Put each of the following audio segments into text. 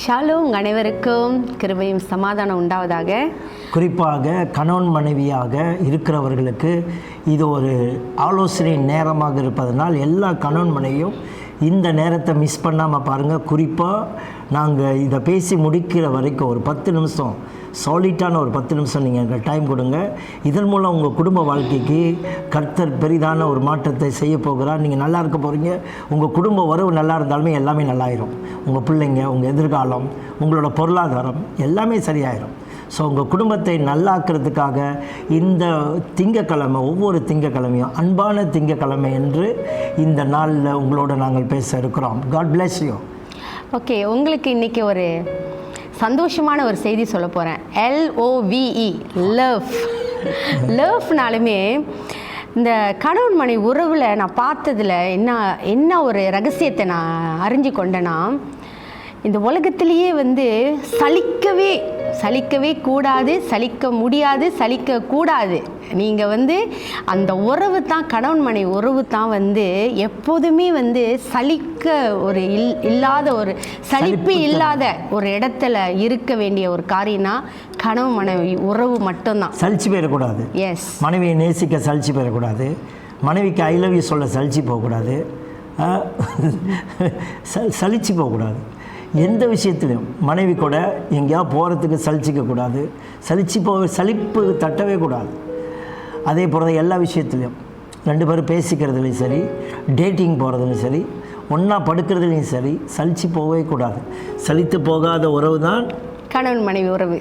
Shallow உங்கள் அனைவருக்கும் கிருபையும் சமாதானம் உண்டாவதாக. குறிப்பாக கணவன் மனைவியாக இருக்கிறவர்களுக்கு இது ஒரு ஆலோசனை நேரமாக இருப்பதனால் எல்லா கணவன் மனைவியும் இந்த நேரத்தை மிஸ் பண்ணாமல் பாருங்கள் குறிப்பாக நாங்கள் இதை பேசி முடிக்கிற வரைக்கும் ஒரு பத்து நிமிஷம் சாலிட்டான ஒரு பத்து நிமிஷம் நீங்கள் எங்களுக்கு டைம் கொடுங்க. இதன் மூலம் உங்கள் குடும்ப வாழ்க்கைக்கு கர்த்தர் பெரிதான ஒரு மாற்றத்தை செய்ய போகிறார். நீங்கள் நல்லா இருக்க போகிறீங்க உங்கள் குடும்ப உறவு நல்லா இருந்தாலுமே எல்லாமே நல்லாயிரும். உங்கள் பிள்ளைங்க உங்கள் எதிர்காலம் உங்களோட பொருளாதாரம் எல்லாமே சரியாயிரும். ஸோ உங்கள் குடும்பத்தை நல்லாக்கிறதுக்காக இந்த திங்கக்கிழமை ஒவ்வொரு திங்கக்கிழமையும் அன்பான திங்கக்கிழமை என்று இந்த நாளில் உங்களோட நாங்கள் பேச இருக்கிறோம். காட் bless யூ ஓகே உங்களுக்கு இன்னைக்கு ஒரு சந்தோஷமான ஒரு செய்தி சொல்ல போகிறேன் எல்ஓவிஇ லவ் லவ்னாலுமே இந்த கணவன் மனை உறவில் நான் பார்த்ததில் என்ன என்ன ஒரு ரகசியத்தை நான் அறிஞ்சு கொண்டேன்னா இந்த உலகத்திலேயே வந்து சலிக்கவே சலிக்கவே கூடாது சலிக்க முடியாது சலிக்க கூடாது. நீங்கள் வந்து அந்த உறவு தான் கணவன் மனை உறவு தான் வந்து எப்போதுமே வந்து சலிக்க ஒரு இல் இல்லாத ஒரு சலிப்பு இல்லாத ஒரு இடத்துல இருக்க வேண்டிய ஒரு காரியம்னா கணவன் மனைவி உறவு மட்டும்தான். சலிச்சு போயிடக்கூடாது. எஸ் மனைவியை நேசிக்க சலிச்சு போயிடக்கூடாது. மனைவிக்கு ஐ லவ் யூ சொல்ல சலிச்சு போகக்கூடாது. சலிச்சு போகக்கூடாது. எந்த விஷயத்துலையும் மனைவி கூட எங்கேயாவது போகிறதுக்கு சலிச்சிக்க கூடாது சலிச்சு போ சலிப்பு தட்டவே கூடாது. அதே போல் தான் எல்லா விஷயத்துலையும். ரெண்டு பேரும் பேசிக்கிறதுலையும் சரி டேட்டிங் போகிறதுலையும் சரி ஒன்றா படுக்கிறதுலையும் சரி சலிச்சு போகவே கூடாது. சலித்து போகாத உறவு தான் கணவன் மனைவி உறவு.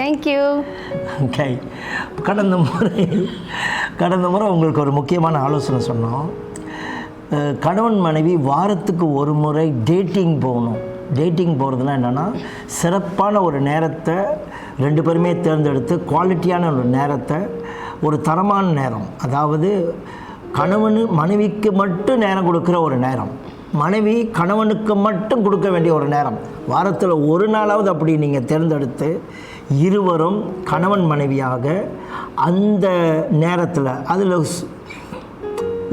தேங்க்யூ ஓகே கடந்த முறை கடந்த முறை உங்களுக்கு ஒரு முக்கியமான ஆலோசனை சொன்னோம். கணவன் மனைவி வாரத்துக்கு ஒரு முறை டேட்டிங் போகணும். டேட்டிங் போகிறதுனா என்னென்னா சிறப்பான ஒரு நேரத்தை ரெண்டு பேருமே தேர்ந்தெடுத்து குவாலிட்டியான ஒரு நேரத்தை ஒரு தரமான நேரம். அதாவது கணவன் மனைவிக்கு மட்டும் நேரம் கொடுக்குற ஒரு நேரம். மனைவி கணவனுக்கு மட்டும் கொடுக்க வேண்டிய ஒரு நேரம். வாரத்தில் ஒரு நாளாவது அப்படி நீங்கள் தேர்ந்தெடுத்து இருவரும் கணவன் மனைவியாக அந்த நேரத்தில் அதில்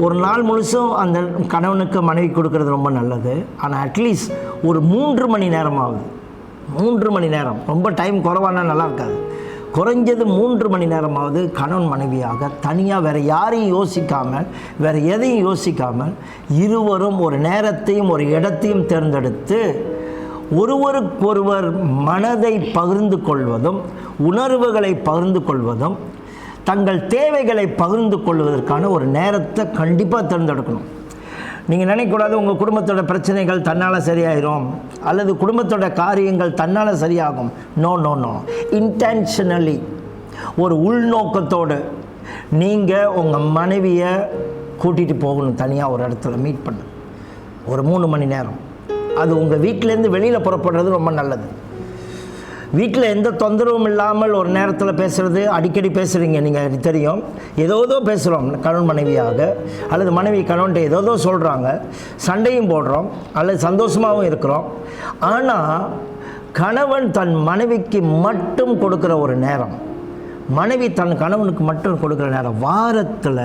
ஒரு நாள் முழுசும் அந்த கணவனுக்கு மனைவி கொடுக்கறது ரொம்ப நல்லது. ஆனால் அட்லீஸ்ட் ஒரு மூன்று மணி நேரமாகுது மூன்று மணி நேரம். ரொம்ப டைம் குறைவானா நல்லா இருக்காது. குறைஞ்சது மூன்று மணி நேரமாவது கணவன் மனைவியாக தனியாக வேறு யாரையும் யோசிக்காமல் வேறு எதையும் யோசிக்காமல் இருவரும் ஒரு நேரத்தையும் ஒரு இடத்தையும் தேர்ந்தெடுத்து ஒருவருக்கொருவர் மனதை பகிர்ந்து கொள்வதும் உணர்வுகளை பகிர்ந்து கொள்வதும் தங்கள் தேவைகளை பகிர்ந்து கொள்வதற்கான ஒரு நேரத்தை கண்டிப்பாக தேர்ந்தெடுக்கணும். நீங்கள் நினைக்கக்கூடாது உங்கள் குடும்பத்தோட பிரச்சனைகள் தன்னால் சரியாயிரும். அல்லது குடும்பத்தோட காரியங்கள் தன்னால் சரியாகும். நோ நோ நோ இன்டென்ஷனலி ஒரு உள்நோக்கத்தோடு நீங்கள் உங்கள் மனைவியை கூட்டிகிட்டு போகணும் தனியாக ஒரு இடத்துல மீட் பண்ண. ஒரு மூணு மணி நேரம். அது உங்கள் வீட்டிலேருந்து வெளியில் புறப்படுறது ரொம்ப நல்லது. வீட்டில் எந்த தொந்தரவும் இல்லாமல் ஒரு நேரத்தில் பேசுகிறது அடிக்கடி பேசுகிறீங்க நீங்கள் எனக்கு தெரியும். ஏதோதோ பேசுகிறோம் கணவன் மனைவியாக அல்லது மனைவி கணவன்ட்டு ஏதோதோ சொல்கிறாங்க சண்டையும் போடுறோம் அல்லது சந்தோஷமாகவும் இருக்கிறோம். ஆனால் கணவன் தன் மனைவிக்கு மட்டும் கொடுக்குற ஒரு நேரம் மனைவி தன் கணவனுக்கு மட்டும் கொடுக்குற நேரம் வாரத்தில்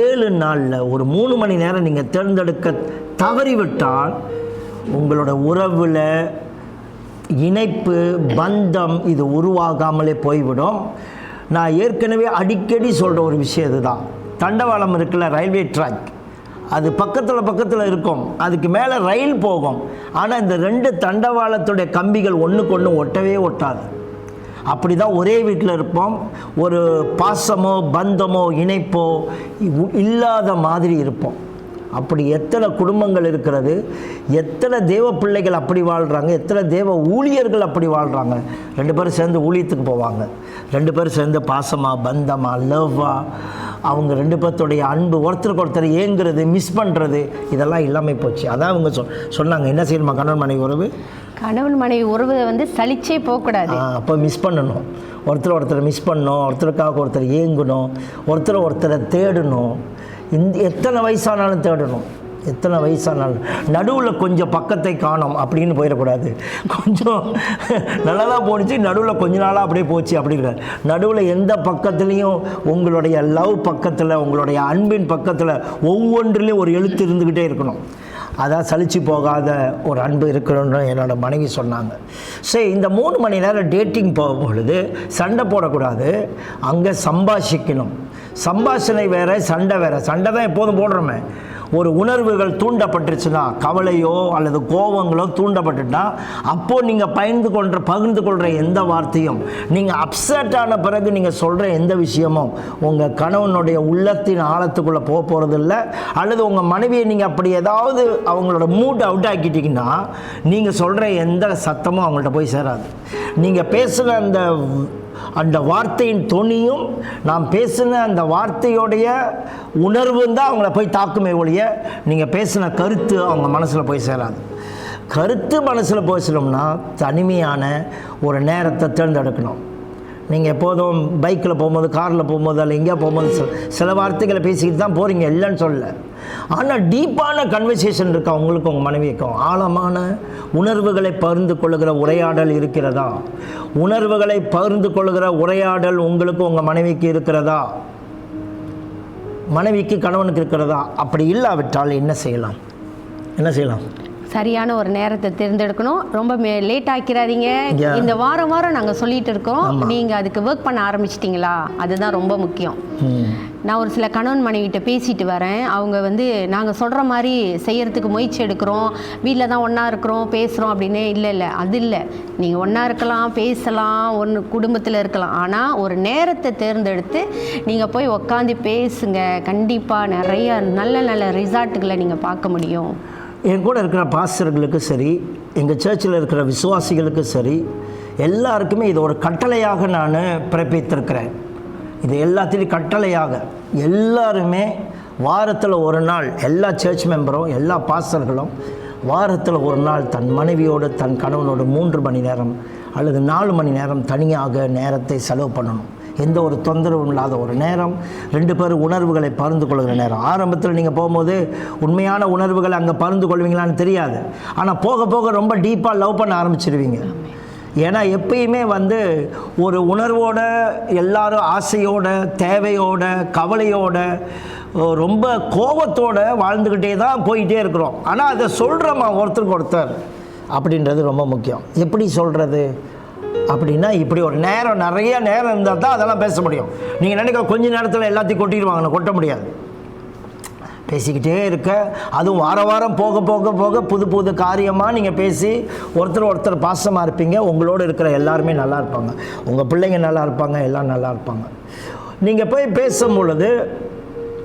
ஏழு நாளில் ஒரு மூணு மணி நேரம் நீங்கள் தேர்ந்தெடுக்க தவறிவிட்டால் உங்களோட உறவில் இணைப்பு பந்தம் இது உருவாகாமலே போய்விடும். நான் ஏற்கனவே அடிக்கடி சொல்கிற ஒரு விஷயம் இதுதான். தண்டவாளம் இருக்குல்ல ரயில்வே ட்ராக். அது பக்கத்தில் பக்கத்தில் இருக்கும். அதுக்கு மேலே ரயில் போகும். ஆனால் இந்த ரெண்டு தண்டவாளத்துடைய கம்பிகள் ஒன்றுக்கு ஒன்று ஒட்டவே ஒட்டாது. அப்படி தான் ஒரே வீட்டில் இருப்போம். ஒரு பாசமோ பந்தமோ இணைப்போ இல்லாத மாதிரி இருப்போம். அப்படி எத்தனை குடும்பங்கள் இருக்கிறது? எத்தனை தேவ பிள்ளைகள் அப்படி வாழ்கிறாங்க எத்தனை தேவ ஊழியர்கள் அப்படி வாழ்கிறாங்க ரெண்டு பேரும் சேர்ந்து ஊழியத்துக்கு போவாங்க. ரெண்டு பேரும் சேர்ந்து பாசமா பந்தமா லவ்வா அவங்க ரெண்டு பேர்த்துடைய அன்பு ஒருத்தருக்கு ஒருத்தர் ஏங்குறது மிஸ் பண்ணுறது இதெல்லாம் இல்லாமல் போச்சு. அதான் அவங்க சொ சொன்னாங்க. என்ன செய்யணுமா? கணவன் மனைவி உறவு? கணவன் மனைவி உறவு வந்து சலிச்சே போகக்கூடாது. அப்போ மிஸ் பண்ணணும். ஒருத்தர் ஒருத்தரை மிஸ் பண்ணணும். ஒருத்தருக்காக ஒருத்தர் ஏங்கணும். ஒருத்தர் ஒருத்தரை தேடணும். இந்த எத்தனை வயசானாலும் தேடணும். எத்தனை வயசானாலும். நடுவில் கொஞ்சம் பக்கத்தை காணோம். அப்படின்னு போயிடக்கூடாது. கொஞ்சம் நல்லா தான் போணுச்சு நடுவில் கொஞ்ச நாளாக அப்படியே போச்சு அப்படிங்கிற. நடுவில் எந்த பக்கத்துலேயும் உங்களுடைய லவ் பக்கத்தில் உங்களுடைய அன்பின் பக்கத்தில் ஒவ்வொன்றிலையும் ஒரு எழுத்து இருந்துக்கிட்டே இருக்கணும். அதான் சலிச்சு போகாத ஒரு அன்பு இருக்கணும்னு என்னோடய மனைவி சொன்னாங்க. சரி இந்த மூணு மணி நேரம் டேட்டிங் போகும்பொழுது சண்டை போடக்கூடாது. அங்கே சம்பாஷிக்கணும். சம்பாஷணை வேறு சண்டை வேறு. சண்டை தான் எப்போதும் போடுறோமே. ஒரு உணர்வுகள் தூண்டப்பட்டுருச்சுன்னா கவலையோ அல்லது கோபங்களோ தூண்டப்பட்டுட்டா அப்போது நீங்கள் பயந்து கொள்கிற பகிர்ந்து கொள்கிற எந்த வார்த்தையும் நீங்கள் அப்செட் ஆன பிறகு நீங்கள் சொல்கிற எந்த விஷயமும் உங்கள் கணவனுடைய உள்ளத்தின் ஆழத்துக்குள்ளே போக போகிறதில்ல அல்லது உங்கள் மனைவியை நீங்கள் அப்படி ஏதாவது அவங்களோட மூட் அவுட் ஆக்கிட்டீங்கன்னா நீங்கள் சொல்கிற எந்த சத்தமும் அவங்கள்ட்ட போய் சேராது. நீங்கள் பேசுகிற அந்த அந்த வார்த்தையின் தொனியும் நாம் பேசின அந்த வார்த்தையோடைய உணர்வும் தான் அவங்கள போய் தாக்குமே ஒழிய நீங்கள் பேசின கருத்து அவங்க மனசில் போய் சேராது. கருத்து மனசில் போய் சொல்லணும்னா தனிமையான ஒரு நேரத்தை தேர்ந்தெடுக்கணும். நீங்கள் எப்போதும் பைக்கில் போகும்போது காரில் போகும்போது அல்ல எங்கேயா போகும்போது சில வார்த்தைகளை பேசிக்கிட்டு தான் போகிறீங்க இல்லைன்னு சொல்ல. ஆனால் டீப்பான கன்வர்சேஷன் இருக்கா உங்களுக்கும் உங்கள் மனைவிக்கும்? ஆழமான உணர்வுகளை பகிர்ந்து கொள்ளுகிற உரையாடல் இருக்கிறதா? உணர்வுகளை பகிர்ந்து கொள்ளுகிற உரையாடல் உங்களுக்கும் உங்கள் மனைவிக்கு இருக்கிறதா? மனைவிக்கு கணவனுக்கு இருக்கிறதா? அப்படி இல்லாவிட்டால் என்ன செய்யலாம்? என்ன செய்யலாம்? சரியான ஒரு நேரத்தை தேர்ந்தெடுக்கணும். ரொம்ப லேட் ஆக்கிறாதீங்க. இந்த வாரம் வாரம் நாங்கள் சொல்லிட்டு இருக்கோம். நீங்கள் அதுக்கு ஒர்க் பண்ண ஆரம்பிச்சிட்டிங்களா? அதுதான் ரொம்ப முக்கியம். நான் ஒரு சில கணவன் மனைவிட்ட பேசிட்டு வரேன். அவங்க வந்து நாங்கள் சொல்கிற மாதிரி செய்யறதுக்கு முயற்சி எடுக்கிறோம். வீட்டில் தான் ஒன்றா இருக்கிறோம் பேசுகிறோம் அப்படின்னு இல்லை இல்லை. அது இல்லை. நீங்கள் ஒன்றா இருக்கலாம் பேசலாம் ஒன்று குடும்பத்தில் இருக்கலாம். ஆனால் ஒரு நேரத்தை தேர்ந்தெடுத்து நீங்கள் போய் உக்காந்து பேசுங்க. கண்டிப்பாக நிறைய நல்ல நல்ல ரிசார்ட்டுகளை நீங்கள் பார்க்க முடியும். என் கூட இருக்கிற பாஸ்டர்களுக்கு சரி எங்கள் சர்ச்சில் இருக்கிற விசுவாசிகளுக்கு சரி எல்லாருக்குமே இது ஒரு கட்டளையாக நான் பிறப்பித்திருக்கிறேன். இது எல்லாத்திலையும் கட்டளையாக. எல்லாருமே வாரத்தில் ஒரு நாள் எல்லா சர்ச் மெம்பரும் எல்லா பாஸ்டர்களும் வாரத்தில் ஒரு நாள் தன் மனைவியோடு தன் கணவனோடு மூன்று மணி நேரம் அல்லது நாலு மணி நேரம் தனியாக நேரத்தை செலவு பண்ணணும். எந்த ஒரு தொந்தரவும் இல்லாத ஒரு நேரம். ரெண்டு பேரும் உணர்வுகளை பகிர்ந்து கொள்கிற நேரம். ஆரம்பத்தில் நீங்கள் போகும்போது உண்மையான உணர்வுகளை அங்கே பகிர்ந்து கொள்வீங்களான்னு தெரியாது. ஆனால் போக போக ரொம்ப டீப்பாக லவ் பண்ண ஆரம்பிச்சிருவீங்க. ஏன்னா எப்பயுமே வந்து ஒரு உணர்வோட எல்லாரும் ஆசையோட தேவையோட கவலையோட ரொம்ப கோபத்தோட வாழ்ந்துக்கிட்டே தான் போயிட்டே இருக்கிறோம். ஆனால் அதை சொல்கிறோமா ஒருத்தருக்கு ஒருத்தர். அப்படின்றது ரொம்ப முக்கியம். எப்படி சொல்கிறது அப்படின்னா இப்படி ஒரு நேரம் நிறைய நேரம் இருந்தால் தான் அதெல்லாம் பேச முடியும். நீங்கள் நினைக்கிற கொஞ்ச நேரத்தில் எல்லாத்தையும் கொட்டிடுவாங்க கொட்ட முடியாது. பேசிக்கிட்டே இருக்க அதுவும் வார வாரம் போக போக போக புது புது காரியமாக நீங்கள் பேசி ஒருத்தர் ஒருத்தர் பாசமாக இருப்பீங்க உங்களோட இருக்கிற எல்லாருமே நல்லா இருப்பாங்க. உங்கள் பிள்ளைங்க நல்லா இருப்பாங்க எல்லாம் நல்லா இருப்பாங்க. நீங்கள் போய் பேசும் பொழுது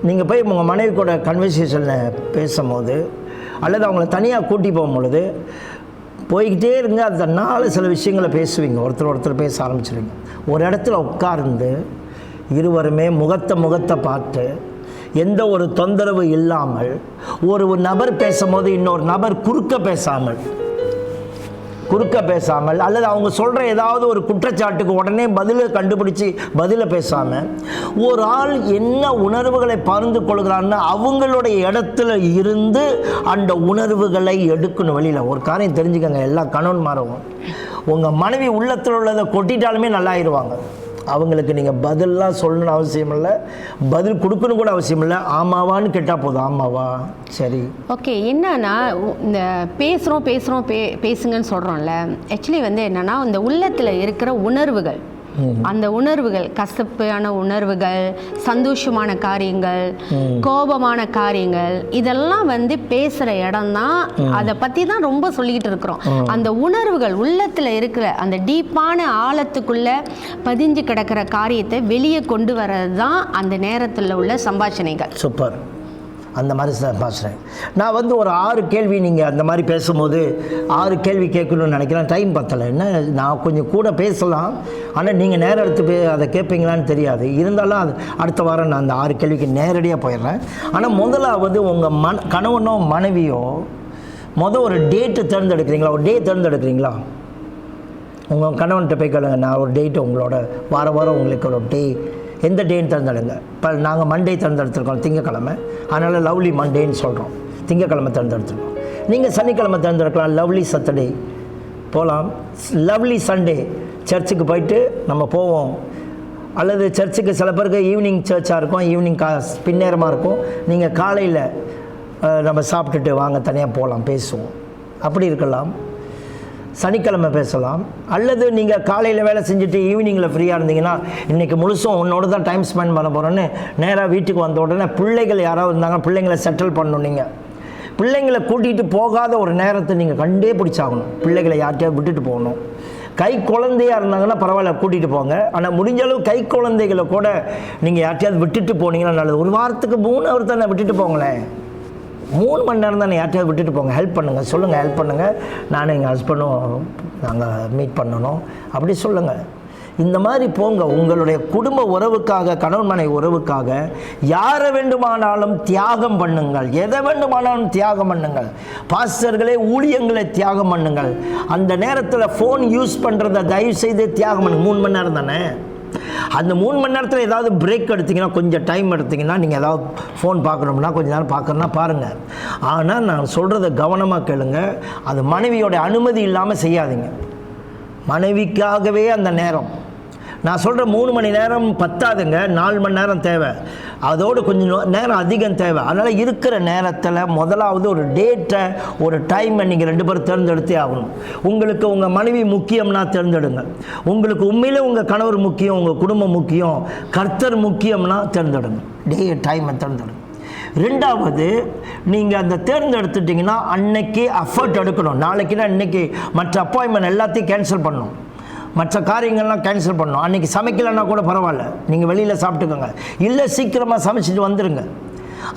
நீங்கள் போய் உங்கள் மனைவி கூட கன்வர்சேஷனில் பேசும்போது அல்லது அவங்கள தனியாக கூட்டி போகும் பொழுது போய்கிட்டே இருங்க அதனால சில விஷயங்களை பேசுவீங்க. ஒருத்தர் ஒருத்தர் பேச ஆரம்பிச்சிருவீங்க. ஒரு இடத்துல உட்கார்ந்து இருவருமே முகத்தை முகத்தை பார்த்து எந்த ஒரு தொந்தரவு இல்லாமல் ஒரு நபர் பேசும்போது இன்னொரு நபர் குறுக்க பேசாமல் குறுக்க பேசாமல் அல்லது அவங்க சொல்கிற ஏதாவது ஒரு குற்றச்சாட்டுக்கு உடனே பதிலை கண்டுபிடிச்சி பதிலை பேசாமல் ஒரு ஆள் என்ன உணர்வுகளை பகிர்ந்து கொள்கிறான்னு அவங்களுடைய இடத்துல இருந்து அந்த உணர்வுகளை எடுக்கணும் வெளியில். ஒரு காரியம் தெரிஞ்சுக்கங்க எல்லா கணவன் மாறவும். உங்கள் மனைவி உள்ளத்தில் உள்ளதை கொட்டிட்டாலுமே நல்லாயிருவாங்க. அவங்களுக்கு நீங்கள் பதிலெலாம் சொல்லணும்னு அவசியம் இல்லை. பதில் கொடுக்கணும் கூட அவசியம் இல்லை. ஆமாவான்னு கேட்டால் போதும். ஆமாவா? சரி. ஓகே. என்னன்னா இந்த பேசுகிறோம் பேசுகிறோம் பே பேசுங்கன்னு சொல்கிறோம்ல ஆக்சுவலி வந்து என்னன்னா இந்த உள்ளத்தில் இருக்கிற உணர்வுகள். அந்த உணர்வுகள் கசப்பான உணர்வுகள் சந்தோஷமான காரியங்கள் கோபமான காரியங்கள் இதெல்லாம் வந்து பேசுகிற இடம் தான் அதை பற்றி தான் ரொம்ப சொல்லிக்கிட்டு இருக்கிறோம். அந்த உணர்வுகள் உள்ளத்தில் இருக்கிற அந்த டீப்பான ஆழத்துக்குள்ள பதிஞ்சு கிடக்கிற காரியத்தை வெளியே கொண்டு வர்றது தான் அந்த நேரத்தில் உள்ள சம்பாஷணைகள். சூப்பர். அந்த மாதிரி சார் பேசுகிறேன் நான் வந்து ஒரு ஆறு கேள்வி நீங்கள் அந்த மாதிரி பேசும்போது ஆறு கேள்வி கேட்கணும்னு நினைக்கிறேன். டைம் பத்தலை. என்ன நான் கொஞ்சம் கூட பேசலாம். ஆனால் நீங்கள் நேரம் எடுத்து பே அதை கேட்பீங்களான்னு தெரியாது. இருந்தாலும் அது அடுத்த வாரம் நான் அந்த ஆறு கேள்விக்கு நேரடியாக போயிடுறேன். ஆனால் முதலாவது உங்கள் மன கணவனோ மனைவியோ மொதல் ஒரு டேட்டு தேர்ந்தெடுக்கிறீங்களா? ஒரு டே தேர்ந்தெடுக்கிறீங்களா? உங்கள் கணவன்கிட்ட போய் கேளுங்க. நான் ஒரு டேட்டு உங்களோட வார வாரம் உங்களுக்கு ஒரு டே எந்த டேன்னு தேர்ந்தெடுங்க. இப்போ நாங்கள் மண்டே தேர்ந்தெடுத்துருக்கோம் திங்கக்கிழமை. அதனால் லவ்லி மண்டேன்னு சொல்கிறோம் திங்கக்கிழமை தேர்ந்தெடுத்துருக்கோம். நீங்கள் சனிக்கிழமை தேர்ந்தெடுக்கலாம் லவ்லி சட்டர்டே போகலாம் லவ்லி சண்டே சர்ச்சுக்கு போயிட்டு நம்ம போவோம். அல்லது சர்ச்சுக்கு சில பேருக்கு ஈவினிங் சர்ச்சாக இருக்கும் ஈவினிங் கா பின்னேரமாக இருக்கும். நீங்கள் காலையில் நம்ம சாப்பிட்டுட்டு வாங்க தனியாக போகலாம் பேசுவோம். அப்படி இருக்கலாம். சனிக்கிழமை பேசலாம். அல்லது நீங்கள் காலையில் வேலை செஞ்சுட்டு ஈவினிங்கில் ஃப்ரீயாக இருந்தீங்கன்னா இன்றைக்கி முழுசும் உன்னோட தான் டைம் ஸ்பெண்ட் பண்ண போகிறோன்னு நேராக வீட்டுக்கு வந்த உடனே பிள்ளைகள் யாராவது இருந்தாங்க பிள்ளைங்களை செட்டில் பண்ணணும் நீங்கள் பிள்ளைங்களை கூட்டிகிட்டு போகாத ஒரு நேரத்தை நீங்கள் கண்டே பிடிச்சாகணும். பிள்ளைகளை யார்கிட்டயாவது விட்டுட்டு போகணும். கை குழந்தையாக இருந்தாங்கன்னா பரவாயில்ல கூட்டிகிட்டு போங்க. ஆனால் முடிஞ்ச அளவு கை குழந்தைகளை கூட நீங்கள் யார்கிட்டயாவது விட்டுட்டு போனீங்கன்னா நல்லது. ஒரு வாரத்துக்கு மூணு அவர் தானே விட்டுட்டு போங்களேன். மூணு மணி நேரம் தானே யார்ட்டையாவது விட்டுட்டு போங்க. ஹெல்ப் பண்ணுங்கள் சொல்லுங்கள் ஹெல்ப் பண்ணுங்கள் நானும் எங்கள் ஹஸ்பண்டும் நாங்கள் மீட் பண்ணணும். அப்படி சொல்லுங்கள் இந்த மாதிரி போங்க. உங்களுடைய குடும்ப உறவுக்காக கணவன் மனைவி உறவுக்காக யாரை வேண்டுமானாலும் தியாகம் பண்ணுங்கள். எதை வேண்டுமானாலும் தியாகம் பண்ணுங்கள். பாஸ்டர்களே ஊழியங்களை தியாகம் பண்ணுங்கள். அந்த நேரத்தில் ஃபோன் யூஸ் பண்ணுறதை தயவு செய்து தியாகம் பண்ணுங்கள் மூணு மணி நேரம் தானே? அந்த மூணு மணி நேரத்தில் ஏதாவது பிரேக் எடுத்தீங்கன்னா கொஞ்சம் டைம் எடுத்தீங்கன்னா நீங்கள் ஏதாவது ஃபோன் பார்க்கணும்னா கொஞ்சம் நேரம் பார்க்கணுன்னா பாருங்கள் ஆனால் நான் சொல்கிறத கவனமாக கேளுங்க. அது மனைவியோட அனுமதி இல்லாமல் செய்யாதீங்க. மனைவிக்காகவே அந்த நேரம். நான் சொல்கிற மூணு மணி நேரம் பத்தாதுங்க நாலு மணி நேரம் தேவை. அதோடு கொஞ்சம் நோ- நேரம் அதிகம் தேவை. அதனால் இருக்கிற நேரத்தில் முதலாவது ஒரு டேட்டை ஒரு டைமை நீங்கள் ரெண்டு பேரும் தேர்ந்தெடுத்தே ஆகணும். உங்களுக்கு உங்கள் மனைவி முக்கியம்னா தேர்ந்தெடுங்க. உங்களுக்கு உண்மையில் உங்கள் கணவர் முக்கியம் உங்கள் குடும்பம் முக்கியம் கர்த்தர் முக்கியம்னா தேர்ந்தெடுங்க. டே டைமை தேர்ந்தெடுங்க. ரெண்டாவது நீங்கள் அந்த தேர்ந்தெடுத்துட்டிங்கன்னா அன்னைக்கு அஃபர்ட் எடுக்கணும். நாளைக்குன்னா இன்னைக்கு மற்ற அப்பாயின்மெண்ட் எல்லாத்தையும் கேன்சல் பண்ணணும். மற்ற காரியங்கள்லாம் கேன்சல் பண்ணணும். அன்றைக்கி சமைக்கலைன்னா கூட பரவாயில்ல. நீங்கள் வெளியில் சாப்பிட்டுக்கோங்க. இல்லை சீக்கிரமாக சமைச்சிட்டு வந்துடுங்க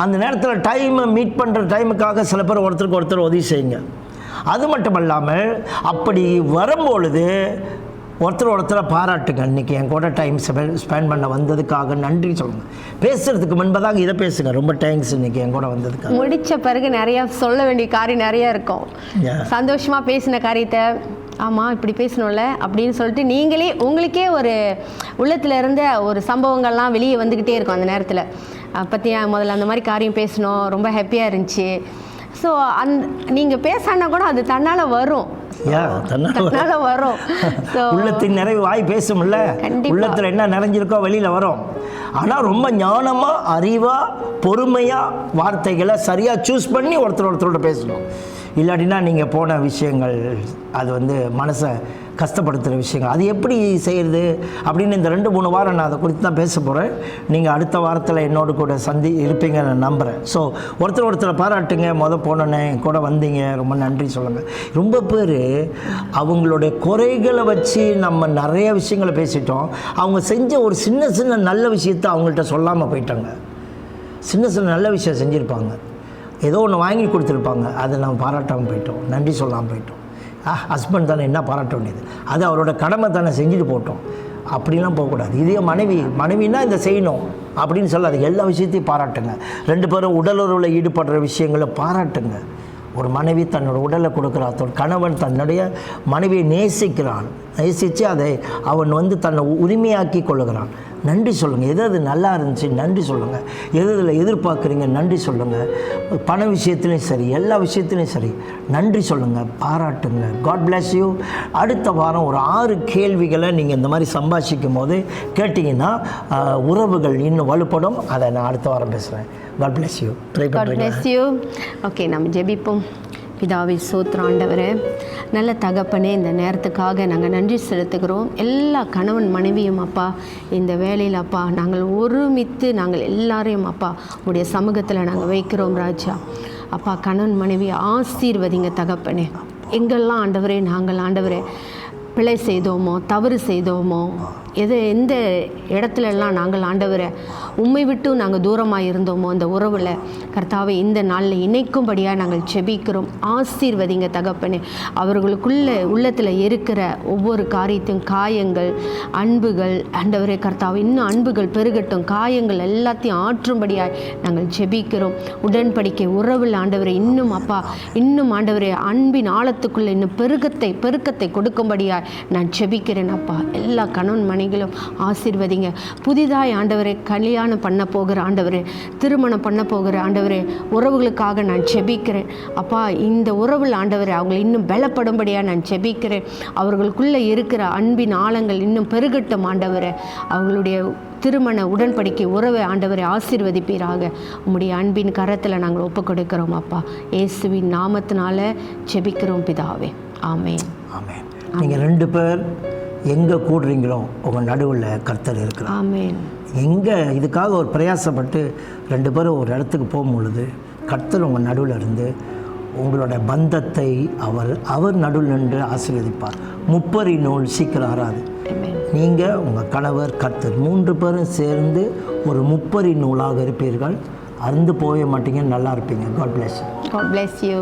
அந்த நேரத்தில் டைமை மீட் பண்ணுற டைமுக்காக சில பேர் ஒருத்தருக்கு ஒருத்தர் உதவி செய்யுங்க. அது மட்டும் இல்லாமல் அப்படி வரும்பொழுது ஒருத்தர் ஒருத்தரை பாராட்டுங்க. இன்றைக்கி என் கூட டைம் ஸ்பெண்ட் பண்ண வந்ததுக்காக நன்றி சொல்லுங்கள் பேசுகிறதுக்கு முன்பதாக இதை பேசுங்க. ரொம்ப தேங்க்ஸ் இன்றைக்கி என் கூட வந்ததுக்காக. முடிச்ச பிறகு நிறைய சொல்ல வேண்டிய காரியம் நிறைய இருக்கும். Yeah. சந்தோஷமா பேசின காரியத்தை ஆமா இப்படி பேசணும்ல அப்படின்னு சொல்லிட்டு நீங்களே உங்களுக்கே ஒரு உள்ளத்துல இருந்த ஒரு சம்பவங்கள்லாம் வெளியே வந்துக்கிட்டே இருக்கும் அந்த நேரத்தில். பற்றியா முதல்ல அந்த மாதிரி காரியம் பேசணும் ரொம்ப ஹாப்பியாக இருந்துச்சு. ஸோ அந் நீங்கள் பேசானா கூட அது தன்னால் வரும். தன்னால் வரும். உள்ளத்தின் நிறைவு வாய் பேசும்ல. உள்ளத்தில் என்ன நிறைஞ்சிருக்கோ வெளியில் வரும். ஆனால் ரொம்ப ஞானமாக அறிவாக பொறுமையாக வார்த்தைகளை சரியாக சூஸ் பண்ணி ஒருத்தர் ஒருத்தரோட பேசணும். இல்லாட்டினா நீங்கள் போன விஷயங்கள் அது வந்து மனசை கஷ்டப்படுத்துகிற விஷயங்கள். அது எப்படி செய்கிறது அப்படின்னு இந்த ரெண்டு மூணு வாரம் நான் அதை குறித்து தான் பேச போகிறேன் நீங்கள் அடுத்த வாரத்தில் என்னோட கூட சந்தி இருப்பீங்க நான் நம்புகிறேன் ஸோ ஒருத்தர் ஒருத்தரை பாராட்டுங்க. மொதல் போனோன்னே கூட வந்தீங்க. ரொம்ப நன்றி சொல்லுங்கள் ரொம்ப பேர் அவங்களுடைய குறைகளை வச்சு நம்ம நிறைய விஷயங்களை பேசிட்டோம். அவங்க செஞ்ச ஒரு சின்ன சின்ன நல்ல விஷயத்தை அவங்கள்ட்ட சொல்லாமல் போயிட்டாங்க. சின்ன சின்ன நல்ல விஷயம் செஞ்சுருப்பாங்க. ஏதோ ஒன்று வாங்கி கொடுத்துருப்பாங்க. அதை நம்ம பாராட்டாமல் போயிட்டோம். நன்றி சொல்லாமல் போயிட்டோம். ஆ ஹஸ்பண்ட் தானே என்ன பாராட்ட வேண்டியது? அது அவரோட கடமை தானே செஞ்சுட்டு போட்டோம். அப்படிலாம் போகக்கூடாது. இதே மனைவி மனைவினா இதை செய்யணும் அப்படின்னு சொல்லாது. எல்லா விஷயத்தையும் பாராட்டுங்க. ரெண்டு பேரும் உடலுறவில் ஈடுபடுற விஷயங்களை பாராட்டுங்க. ஒரு மனைவி தன்னோட உடலை கொடுக்குறான் தன் கணவன் தன்னுடைய மனைவியை நேசிக்கிறான். நேசித்து அதை அவன் வந்து தன்னை உரிமையாக்கி கொள்ளுகிறான். நன்றி சொல்லுங்கள் எது அது நல்லா இருந்துச்சு நன்றி சொல்லுங்கள் எது இதில் எதிர்பார்க்குறீங்க நன்றி சொல்லுங்கள் பண விஷயத்துலையும் சரி எல்லா விஷயத்துலையும் சரி நன்றி சொல்லுங்கள் பாராட்டுங்க. காட் bless யூ அடுத்த வாரம் ஒரு ஆறு கேள்விகளை நீங்கள் இந்த மாதிரி சம்பாஷிக்கும் போது கேட்டிங்கன்னா உறவுகள் இன்னும் வலுப்படும். அதை நான் அடுத்த வாரம் பேசுகிறேன் God bless you try God you okay நம்ம ஜெபிப்போம். பிதாவை சோத்ராண்டவரே நல்ல தகப்பனே இந்த நேரத்துக்காக நாங்கள் நன்றி செலுத்துகிறோம். எல்லா கணவன் மனைவியும் அப்பா இந்த வேலையில் அப்பா நாங்கள் ஒருமித்து நாங்கள் எல்லாரையும் அப்பா உடைய சமூகத்தில் நாங்கள் வைக்கிறோம் ராஜா. அப்பா கணவன் மனைவி ஆசீர்வதிங்க தகப்பனே. எங்கெல்லாம் ஆண்டவரே நாங்கள் ஆண்டவரே பிழை செய்தோமோ தவறு செய்தோமோ எது எந்த இடத்துலலாம் நாங்கள் ஆண்டவரை உண்மை விட்டு நாங்கள் தூரமாக இருந்தோமோ அந்த உறவில் கர்த்தாவை இந்த நாளில் இணைக்கும்படியாக நாங்கள் செபிக்கிறோம் ஆசீர்வதிங்க தகப்பனே. அவர்களுக்குள்ள உள்ளத்தில் இருக்கிற ஒவ்வொரு காரியத்தையும் காயங்கள் அன்புகள் ஆண்டவரே கர்த்தாவை இன்னும் அன்புகள் பெருகட்டும். காயங்கள் எல்லாத்தையும் ஆற்றும்படியாய் நாங்கள் செபிக்கிறோம் உடன்படிக்கை உறவில் ஆண்டவரை இன்னும் அப்பா இன்னும் ஆண்டவரே அன்பின் ஆழத்துக்குள்ளே இன்னும் பெருகத்தை பெருக்கத்தை கொடுக்கும்படியாய் நான் செபிக்கிறேன் அப்பா. எல்லா கணவன் மனை நீங்களும் ஆசீர்வதிங்க. புதிதாய் ஆண்டவரை கல்யாணம் பண்ண போகிற ஆண்டவரே திருமணம் பண்ண போகிற ஆண்டவரே உறவுகளுக்காக நான் செபிக்கிறேன் அப்பா இந்த உறவில் ஆண்டவரே அவங்களை இன்னும் பலப்படும்படியாக நான் செபிக்கிறேன் அவர்களுக்குள்ளே இருக்கிற அன்பின் ஆழங்கள் இன்னும் பெருகட்டும் ஆண்டவரே. அவங்களுடைய திருமண உடன்படிக்கை உறவை ஆண்டவரை ஆசீர்வதிப்பீராக. உம்முடைய அன்பின் கரத்தில் நாங்கள் ஒப்பு கொடுக்கிறோம் அப்பா. இயேசுவின் நாமத்தினால செபிக்கிறோம் பிதாவே. ஆமேன். ஆமேன். நீங்கள் ரெண்டு பேர் எங்கே கூடுறீங்களோ உங்கள் நடுவில் கர்த்தர் இருக்கிறார். ஆமென். எங்கே இதுக்காக ஒரு பிரயாசப்பட்டு ரெண்டு பேரும் ஒரு இடத்துக்கு போகும்பொழுது கர்த்தர் உங்கள் நடுவில் இருந்து உங்களோட பந்தத்தை அவர் அவர் நடுவில் நின்று ஆசீர்வதிப்பார். முப்பரி நூல் சீக்கிரம் ஆறாது நீங்கள் உங்கள் கணவர் கர்த்தர் மூன்று பேரும் சேர்ந்து ஒரு முப்பரி நூலாக இருப்பீர்கள். அருந்து போக மாட்டீங்க நல்லா இருப்பீங்க. God bless you. God bless you.